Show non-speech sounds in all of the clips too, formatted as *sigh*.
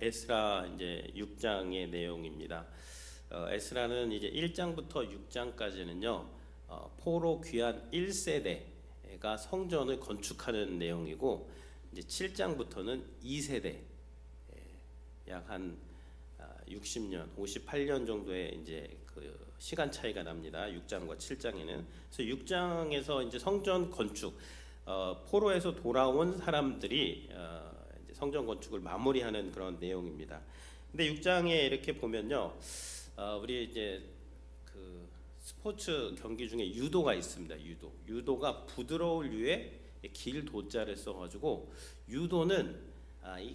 에스라 이제 6장의 내용입니다. 어, 에스라는 이제 1장부터 6장까지는요. 어, 포로 귀한 1세대가 성전을 건축하는 내용이고 이제 7장부터는 2세대 약한 60년, 58년 정도의 이제 그 시간 차이가 납니다. 6장과 7장에는. 그래서 6장에서 이제 성전 건축 어, 포로에서 돌아온 사람들이 어, 성전 건축을 마무리하는 그런 내용입니다. 근데 6장에 이렇게 보면요, 어, 우리 이제 그 스포츠 경기 중에 유도가 있습니다. 유도. 유도가 부드러울 유에 길 도자를 써가지고 유도는 아, 이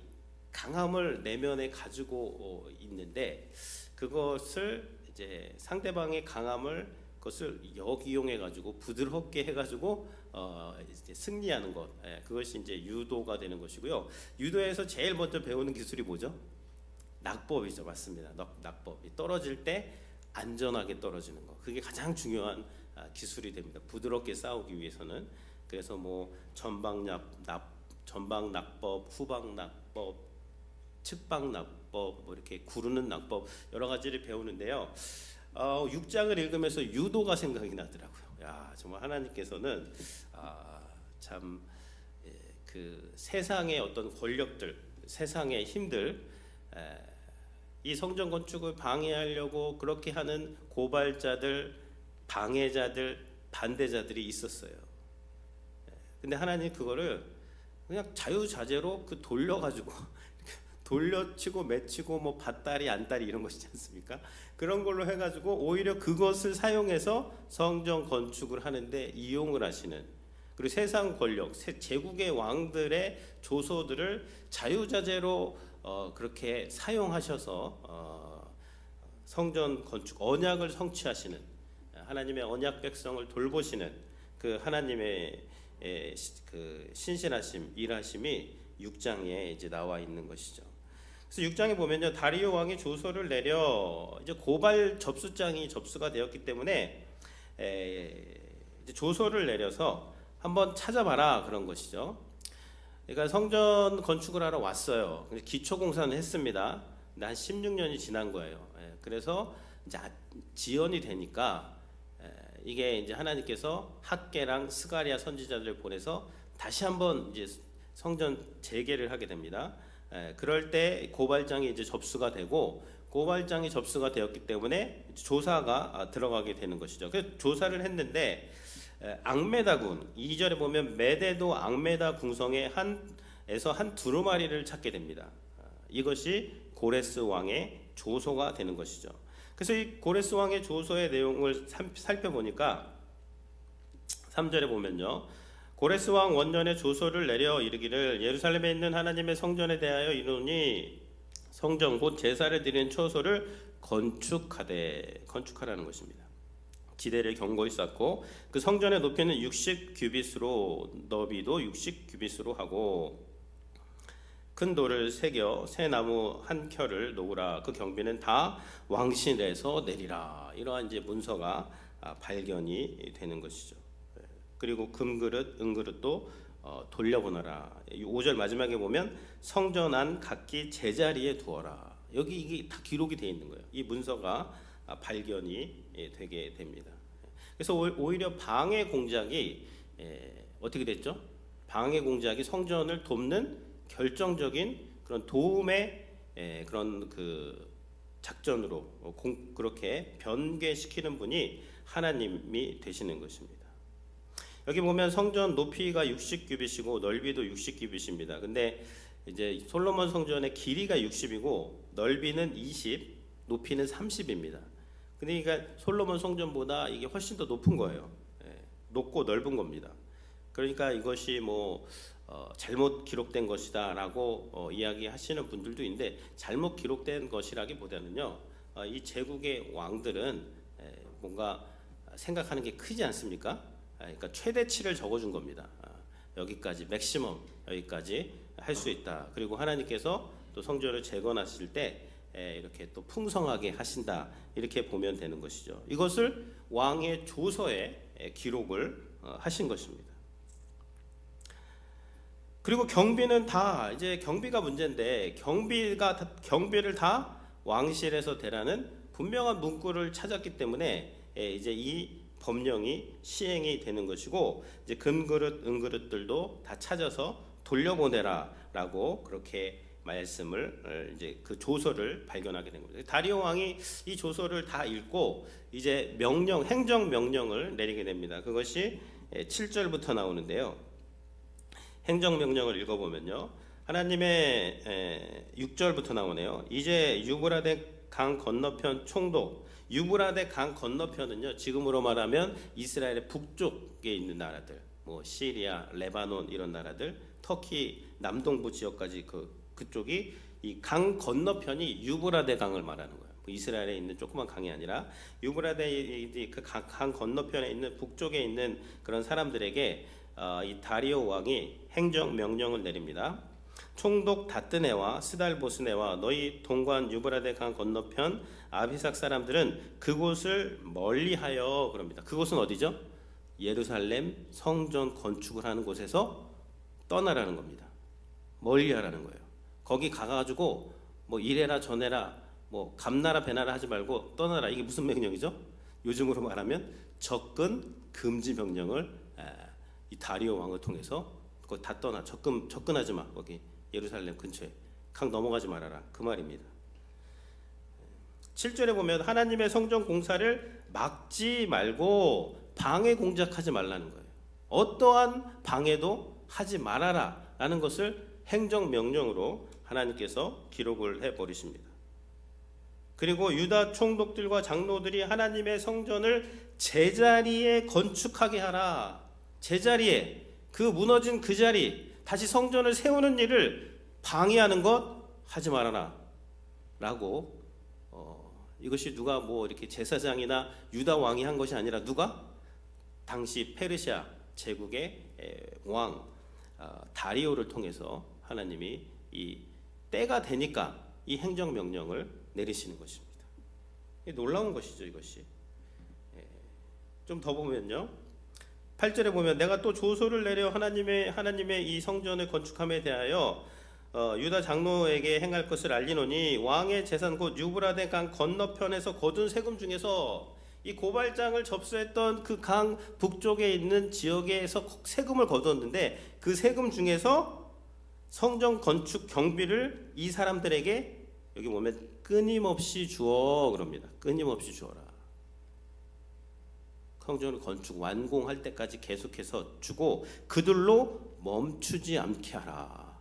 강함을 내면에 가지고 어, 있는데 그것을 이제 상대방의 강함을 그것을 역이용해 가지고 부드럽게 해 가지고 어 승리하는 것 예, 그것이 이제 유도가 되는 것이고요. 유도에서 제일 먼저 배우는 기술이 뭐죠? 낙법이죠, 맞습니다. 낙, 낙법. 이 떨어질 때 안전하게 떨어지는 것. 그게 가장 중요한 아, 기술이 됩니다. 부드럽게 싸우기 위해서는 그래서 뭐 전방 낙, 낙 전방 낙법, 후방 낙법, 측방 낙법, 뭐 이렇게 구르는 낙법 여러 가지를 배우는데요. 어, 6장을 읽으면서 유도가 생각이 나더라고요. 야 정말 하나님께서는 아, 참그 그 세상의 어떤 권력들, 세상의 힘들, 에, 이 성전 건축을 방해하려고 그렇게 하는 고발자들, 방해자들, 반대자들이 있었어요. 에, 근데 하나님 그거를 그냥 자유자재로 그 돌려가지고 돌려치고 맺히고 뭐 밭다리 안다리 이런 것이지 않습니까? 그런 걸로 해가지고 오히려 그것을 사용해서 성전 건축을 하는데 이용을 하시는 그리고 세상 권력, 세- 제국의 왕들의 조소들을 자유자재로 어, 그렇게 사용하셔서 어, 성전 건축 언약을 성취하시는 하나님의 언약 백성을 돌보시는 그 하나님의 에, 시- 그 신실하심, 일하심이 6장에 이제 나와 있는 것이죠. 그래서 6장에 보면요 다리오 왕이 조서를 내려 이제 고발 접수장이 접수가 되었기 때문에 조서를 내려서 한번 찾아봐라 그런 것이죠. 그러니까 성전 건축을 하러 왔어요. 기초 공사는 했습니다. 근데 한 16년이 지난 거예요. 예, 그래서 이제 아- 지연이 되니까 에, 이게 이제 하나님께서 학계랑 스가리아 선지자들을 보내서 다시 한번 이제 성전 재개를 하게 됩니다. 에, 그럴 때 고발장이 이제 접수가 되고 고발장이 접수가 되었기 때문에 조사가 아, 들어가게 되는 것이죠. 그 조사를 했는데 에, 앙메다군 2절에 보면 메데도 앙메다 궁성의 한에서 한 두루마리를 찾게 됩니다. 아, 이것이 고레스 왕의 조소가 되는 것이죠. 그래서 이 고레스 왕의 조소의 내용을 삼- 살펴보니까 3절에 보면요. 고레스 왕 원년에 조서를 내려 이르기를 예루살렘에 있는 하나님의 성전에 대하여 이르니 성전 곧 제사를 드리는 처소를 건축하되 건축하라는 것입니다. 지대를 견고히 쌓고 그 성전의 높이는 60 규빗으로 너비도 60 규빗으로 하고 큰 돌을 새겨 새 나무 한 켜를 놓으라 그 경비는 다 왕실에서 내리라 이러한 이제 문서가 아, 발견이 되는 것이죠. 예. 그리고 금그릇, 은그릇도 어, 돌려보너라. 5절 마지막에 보면 성전 안 각기 제자리에 두어라. 여기 이게 다 기록이 되어 있는 거예요. 이 문서가 아, 발견이 예, 되게 됩니다. 그래서 오- 오히려 방해 공작이 예, 어떻게 됐죠? 방해 공작이 성전을 돕는 결정적인 그런 도움의 예, 그런 그 작전으로 어, 공- 그렇게 변개시키는 분이 하나님이 되시는 것입니다. 여기 보면 성전 높이가 60규빗이고 넓이도 60규빗입니다. 근데 이제 솔로몬 성전의 길이가 60이고 넓이는 20, 높이는 30입니다. 근데 그러니까 솔로몬 성전보다 이게 훨씬 더 높은 거예요. 예, 높고 넓은 겁니다. 그러니까 이것이 뭐 어, 잘못 기록된 것이다라고 어, 이야기하시는 분들도 있는데 잘못 기록된 것이라기보다는요 어, 이 제국의 왕들은 에, 뭔가 생각하는 게 크지 않습니까? 아, 그러니까 최대치를 적어준 겁니다. 아, 여기까지 맥시멈 여기까지 할 수 있다. 그리고 하나님께서 또 성전을 재건하실 때 에, 이렇게 또 풍성하게 하신다 이렇게 보면 되는 것이죠. 이것을 왕의 조서에 에, 기록을 어, 하신 것입니다. 그리고 경비는 다 이제 경비가 문제인데 경비가 다- 경비를 다 왕실에서 대라는 분명한 문구를 찾았기 때문에 예, 이제 이 법령이 시행이 되는 것이고 이제 금그릇 은그릇들도 다 찾아서 돌려보내라라고 그렇게 말씀을 어, 이제 그 조서를 발견하게 된 겁니다. 다리오 왕이 이 조서를 다 읽고 이제 명령 행정 명령을 내리게 됩니다. 그것이 7절부터 나오는데요. 행정 명령을 읽어 보면요. 하나님의 에, 6절부터 나오네요. 이제 유브라데 강 건너편 총독 유브라데 강 건너편은요. 지금으로 말하면 이스라엘의 북쪽에 있는 나라들, 뭐 시리아, 레바논 이런 나라들, 터키 남동부 지역까지 그 그쪽이 이 강 건너편이 유브라데 강을 말하는 거예요. 뭐 이스라엘에 있는 조그만 강이 아니라 유브라데 그강 강 건너편에 있는 북쪽에 있는 그런 사람들에게 어, 이 다리오 왕이 행정 명령을 내립니다. 총독 다뜨네와 스달보스네와 너희 동관 유브라데 강 건너편 아비삭 사람들은 그곳을 멀리하여 그럽니다. 그곳은 어디죠? 예루살렘 성전 건축을 하는 곳에서 떠나라는 겁니다. 멀리하라는 거예요. 거기 가가지고 뭐 이래라 저래라 뭐 감나라 배나라 하지 말고 떠나라 이게 무슨 명령이죠? 요즘으로 말하면 접근 금지 명령을 에, 이 다리오 왕을 통해서 거기 다 떠나 접근 접근하지 마 거기 예루살렘 근처에 강 넘어가지 말아라 그 말입니다. 7절에 보면 하나님의 성전 공사를 막지 말고 방해 공작하지 말라는 거예요. 어떠한 방해도 하지 말아라 라는 것을 행정 명령으로 하나님께서 기록을 해 버리십니다. 그리고 유다 총독들과 장로들이 하나님의 성전을 제자리에 건축하게 하라. 제자리에 그 무너진 그 자리 다시 성전을 세우는 일을 방해하는 것 하지 말아라. 라고 어, 이것이 누가 뭐 이렇게 제사장이나 유다 왕이 한 것이 아니라 누가 당시 페르시아 제국의 에, 왕 아, 다리오를 통해서 하나님이 이 때가 되니까 이 행정 명령을 내리시는 것입니다. 놀라운 것이죠, 이것이. 좀 더 보면요. 8절에 보면 내가 또 조소를 내려 하나님의 하나님의 이 성전을 건축함에 대하여 어, 유다 장로에게 행할 것을 알리노니 왕의 재산 곧 유브라데 강 건너편에서 거둔 세금 중에서 이 고발장을 접수했던 그 강 북쪽에 있는 지역에서 세금을 거두었는데 그 세금 중에서 성전 건축 경비를 이 사람들에게 여기 보면 끊임없이 주어 그럽니다. 끊임없이 주어라. 성전 건축 완공할 때까지 계속해서 주고 그들로 멈추지 않게 하라.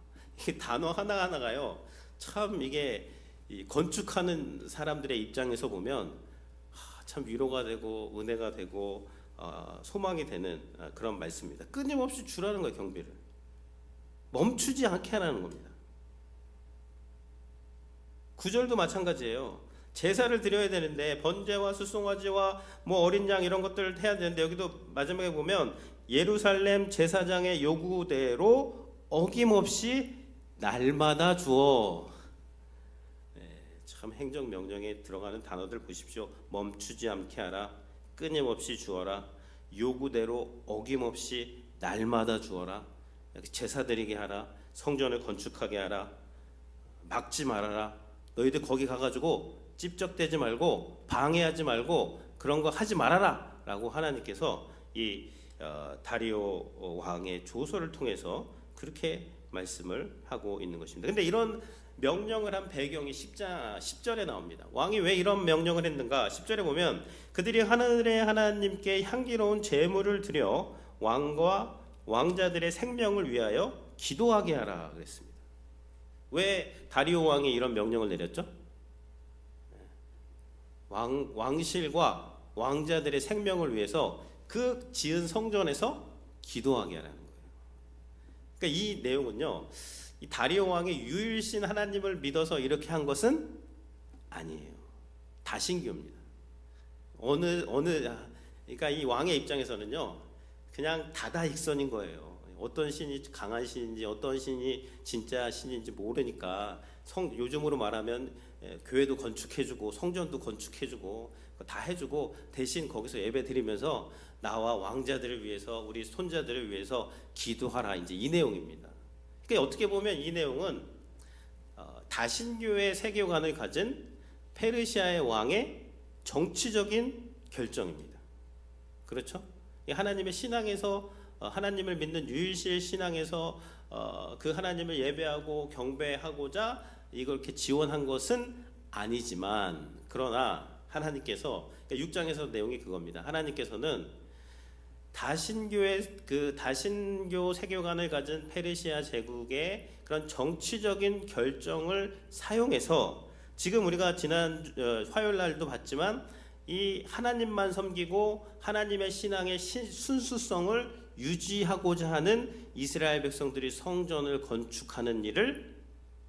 이 단어 하나 하나가요. 참 이게 이 건축하는 사람들의 입장에서 보면 하, 참 위로가 되고 은혜가 되고 어, 소망이 되는 어, 그런 말씀입니다. 끊임없이 주라는 거예요 경비를 멈추지 않게 하라는 겁니다. 구절도 마찬가지예요. 제사를 드려야 되는데 번제와 수송아지와 뭐 어린 양 이런 것들을 해야 되는데 여기도 마지막에 보면 예루살렘 제사장의 요구대로 어김없이 날마다 주어 네, 참 행정 명령에 들어가는 단어들 보십시오. 멈추지 않게 하라, 끊임없이 주어라, 요구대로 어김없이 날마다 주어라, 제사 드리게 하라, 성전을 건축하게 하라, 막지 말아라. 너희들 거기 가가지고 찝적대지 말고 방해하지 말고 그런 거 하지 말아라라고 하나님께서 이 어, 다리오 왕의 조서를 통해서 그렇게 말씀을 하고 있는 것입니다. 근데 이런 명령을 한 배경이 10자 10절에 나옵니다. 왕이 왜 이런 명령을 했는가? 10절에 보면 그들이 하늘의 하나님께 향기로운 제물을 드려 왕과 왕자들의 생명을 위하여 기도하게 하라 그랬습니다. 왜 다리오 왕이 이런 명령을 내렸죠? 왕 왕실과 왕자들의 생명을 위해서 그 지은 성전에서 기도하게 하라는 거예요. 그러니까 이 내용은요. 이 다리오 왕이 유일신 하나님을 믿어서 이렇게 한 것은 아니에요. 다신교입니다. 어느 어느 그러니까 이 왕의 입장에서는요. 그냥 다다익선인 거예요. 어떤 신이 강한 신인지 어떤 신이 진짜 신인지 모르니까 성 요즘으로 말하면 예, 교회도 건축해주고 성전도 건축해주고 다 해주고 대신 거기서 예배 드리면서 나와 왕자들을 위해서 우리 손자들을 위해서 기도하라 이제 이 내용입니다. 그 어떻게 보면 이 내용은 어, 다신교의 세계관을 가진 페르시아의 왕의 정치적인 결정입니다. 그렇죠? 이 하나님의 신앙에서 어, 하나님을 믿는 유일실 신앙에서 어, 그 하나님을 예배하고 경배하고자 이걸 이렇게 지원한 것은 아니지만 그러나 하나님께서 그러니까 6장에서 내용이 그겁니다. 하나님께서는 다신교의 그 다신교 세계관을 가진 페르시아 제국의 그런 정치적인 결정을 사용해서 지금 우리가 지난 어, 화요일 날도 봤지만 이 하나님만 섬기고 하나님의 신앙의 신- 순수성을 유지하고자 하는 이스라엘 백성들이 성전을 건축하는 일을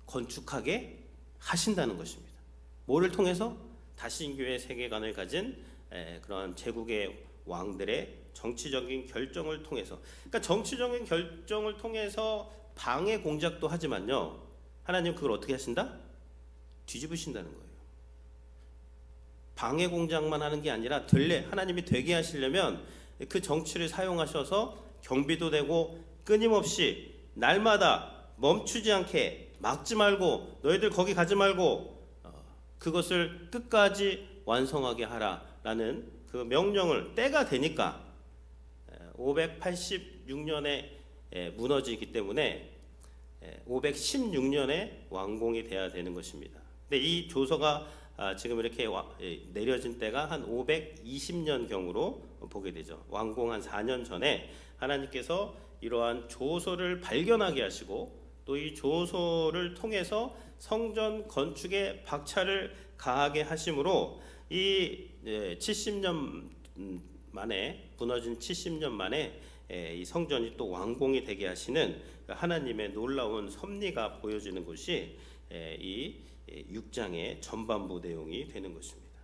건축하게 하신다는 것입니다. 뭐를 통해서 다신교의 세계관을 가진 에, 그런 제국의 왕들의 정치적인 결정을 통해서 그러니까 정치적인 결정을 통해서 방해 공작도 하지만요. 하나님 그걸 어떻게 하신다? 뒤집으신다는 거예요. 방해 공작만 하는 게 아니라 될래 하나님이 되게 하시려면 그 정치를 사용하셔서 경비도 되고 끊임없이 날마다 멈추지 않게 막지 말고 너희들 거기 가지 말고 어, 그것을 끝까지 완성하게 하라라는 그 명령을 때가 되니까 586년에 무너지기 때문에 516년에 완공이 돼야 되는 것입니다. 근데 이 조서가 아, 지금 이렇게 와- 예, 내려진 때가 한 520년 경으로 보게 되죠. 완공 한 4년 전에 하나님께서 이러한 조서를 발견하게 하시고 또 이 조서를 통해서 성전 건축에 박차를 가하게 하심으로 이 70년 만에 무너진 70년 만에 에, 이 성전이 또 완공이 되게 하시는 하나님의 놀라운 섭리가 보여지는 것이 에, 이 6장의 전반부 내용이 되는 것입니다.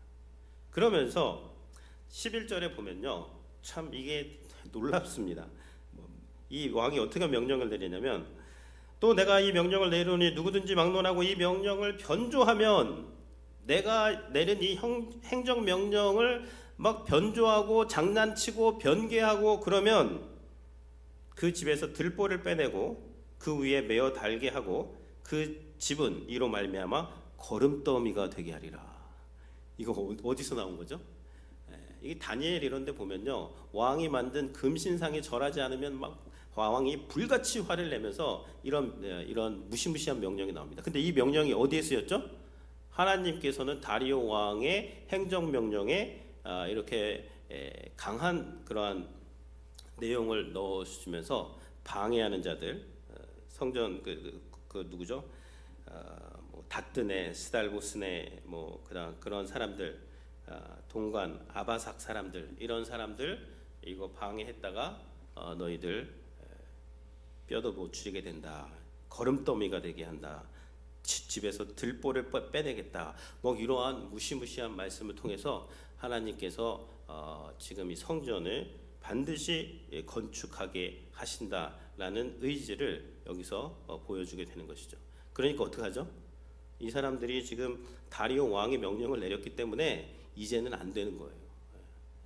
그러면서 11절에 보면요. 참 이게 놀랍습니다. 뭐이 왕이 어떻게 명령을 내리냐면 또 내가 이 명령을 내리니 누구든지 막론하고 이 명령을 변조하면 내가 내린 이 형- 행정 명령을 막 변조하고 장난치고 변개하고 그러면 그 집에서 들보를 빼내고 그 위에 메어 달게 하고 그 집은 이로 말미암아 거름더미가 되게 하리라. 이거 어- 어디서 나온 거죠? 예, 이게 다니엘 이런 데 보면요. 왕이 만든 금신상에 절하지 않으면 막 왕이 불같이 화를 내면서 이런 예, 이런 무시무시한 명령이 나옵니다. 근데 이 명령이 어디에 쓰였죠? 하나님께서는 다리오 왕의 행정 명령에 아, 이렇게 에, 강한 그러한 내용을 넣어주면서 방해하는 자들 어, 성전 그, 그, 그 누구죠? 아, 뭐 다뜨네 스달보스네 뭐 그다음 그런 사람들 아, 동관 아바삭 사람들 이런 사람들 이거 방해했다가 어, 너희들 에, 뼈도 못 추리게 된다 걸음더미가 되게 한다 지- 집에서 들보를 빼- 빼내겠다 뭐 이러한 무시무시한 말씀을 통해서 하나님께서 어, 지금 이 성전을 반드시 예, 건축하게 하신다라는 의지를 여기서 어, 보여주게 되는 것이죠. 그러니까 어떻게 하죠? 이 사람들이 지금 다리오 왕의 명령을 내렸기 때문에 이제는 안 되는 거예요.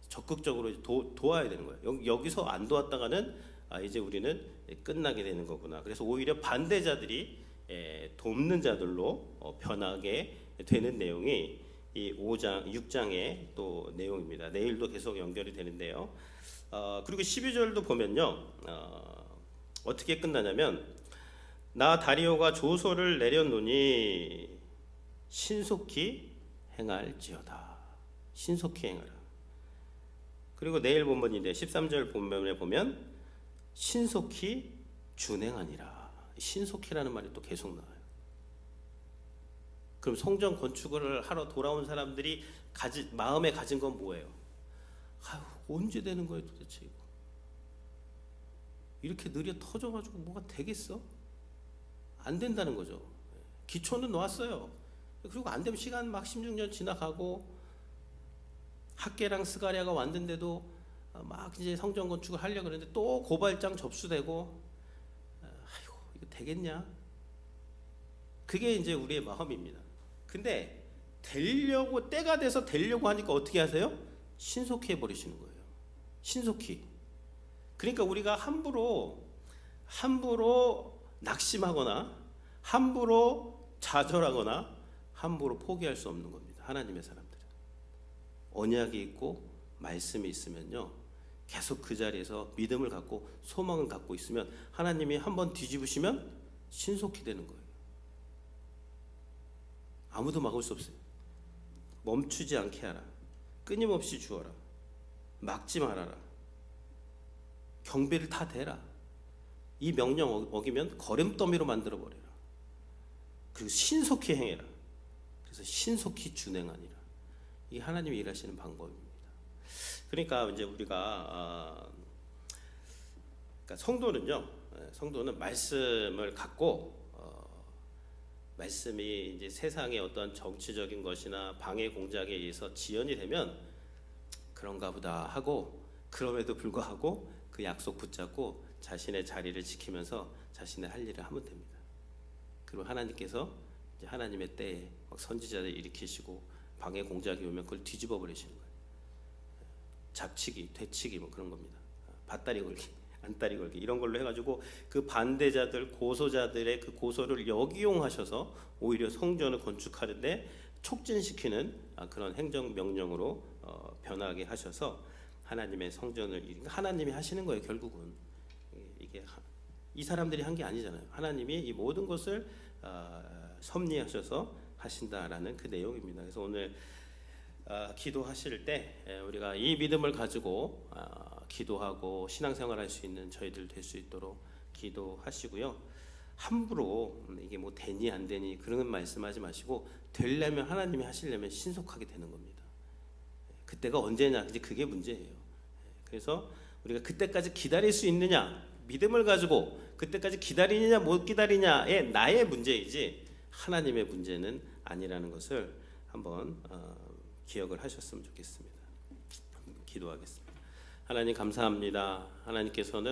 적극적으로 도, 도와야 되는 거예요. 여, 여기서 안 도왔다가는 아, 이제 우리는 끝나게 되는 거구나. 그래서 오히려 반대자들이 에, 돕는 자들로 어, 변하게 되는 내용이 이 5장, 6장의 또 내용입니다. 내일도 계속 연결이 되는데요. 어, 그리고 12절도 보면요. 어, 어떻게 끝나냐면 나 다리오가 조서를 내렸노니 신속히 행할지어다. 신속히 행하라. 그리고 내일 본문인데 13절 본문에 보면 신속히 준행하니라. 신속히라는 말이 또 계속 나와요. 그럼 성전 건축을 하러 돌아온 사람들이 가지, 마음에 가진 건 뭐예요? 아유, 언제 되는 거예요 도대체 이거? 이렇게 느려 터져가지고 뭐가 되겠어? 안 된다는 거죠. 기초는 놓았어요. 그리고 안 되면 시간 막 16년 지나가고 학계랑 스가랴가 왔는데도 막 이제 성전 건축을 하려고 그러는데 또 고발장 접수되고 아이고 이거 되겠냐? 그게 이제 우리의 마음입니다. 근데 되려고 때가 돼서 되려고 하니까 어떻게 하세요? 신속히 해버리시는 거예요. 신속히. 그러니까 우리가 함부로 함부로 낙심하거나 함부로 좌절하거나 함부로 포기할 수 없는 겁니다. 하나님의 사람들은 언약이 있고 말씀이 있으면요. 계속 그 자리에서 믿음을 갖고 소망을 갖고 있으면 하나님이 한번 뒤집으시면 신속히 되는 거예요. 아무도 막을 수 없어요. 멈추지 않게 하라. 끊임없이 주어라. 막지 말아라. 경비를 다 대라. 이 명령 어- 어기면 거름더미로 만들어 버려라. 그리고 신속히 행해라. 그래서 신속히 준행하니라. 이 하나님이 일하시는 방법입니다. 그러니까 이제 우리가 아, 그러니까 성도는요. 예, 성도는 말씀을 갖고 어, 말씀이 이제 세상의 어떤 정치적인 것이나 방해 공작에 의해서 지연이 되면 그런가 보다 하고 그럼에도 불구하고 그 약속 붙잡고 자신의 자리를 지키면서 자신의 할 일을 하면 됩니다. 그리고 하나님께서 이제 하나님의 때에 막 선지자들 일으키시고 방해 공작이 오면 그걸 뒤집어 버리시는 거예요. 잡치기, 되치기 뭐 그런 겁니다. 밭다리 걸기, *laughs* 안다리 걸기 이런 걸로 해가지고 그 반대자들, 고소자들의 그 고소를 역이용하셔서 오히려 성전을 건축하는데 촉진시키는 아, 그런 행정 명령으로 어, 변하게 하셔서 하나님의 성전을 이- 하나님이 하시는 거예요 결국은 이게 하- 이 사람들이 한 게 아니잖아요. 하나님이 이 모든 것을 아, 섭리하셔서 하신다라는 그 내용입니다. 그래서 오늘 아, 기도하실 때 에, 우리가 이 믿음을 가지고 아, 기도하고 신앙생활할 수 있는 저희들 될 수 있도록 기도하시고요. 함부로 음, 이게 뭐 되니 안 되니 그런 말씀하지 마시고 되려면 하나님이 하시려면 신속하게 되는 겁니다. 그때가 언제냐 이제 그게 문제예요. 그래서 우리가 그때까지 기다릴 수 있느냐 믿음을 가지고 그때까지 기다리느냐 못 기다리냐의 나의 문제이지 하나님의 문제는 아니라는 것을 한번 어, 기억을 하셨으면 좋겠습니다. 기도하겠습니다. 하나님 감사합니다. 하나님께서는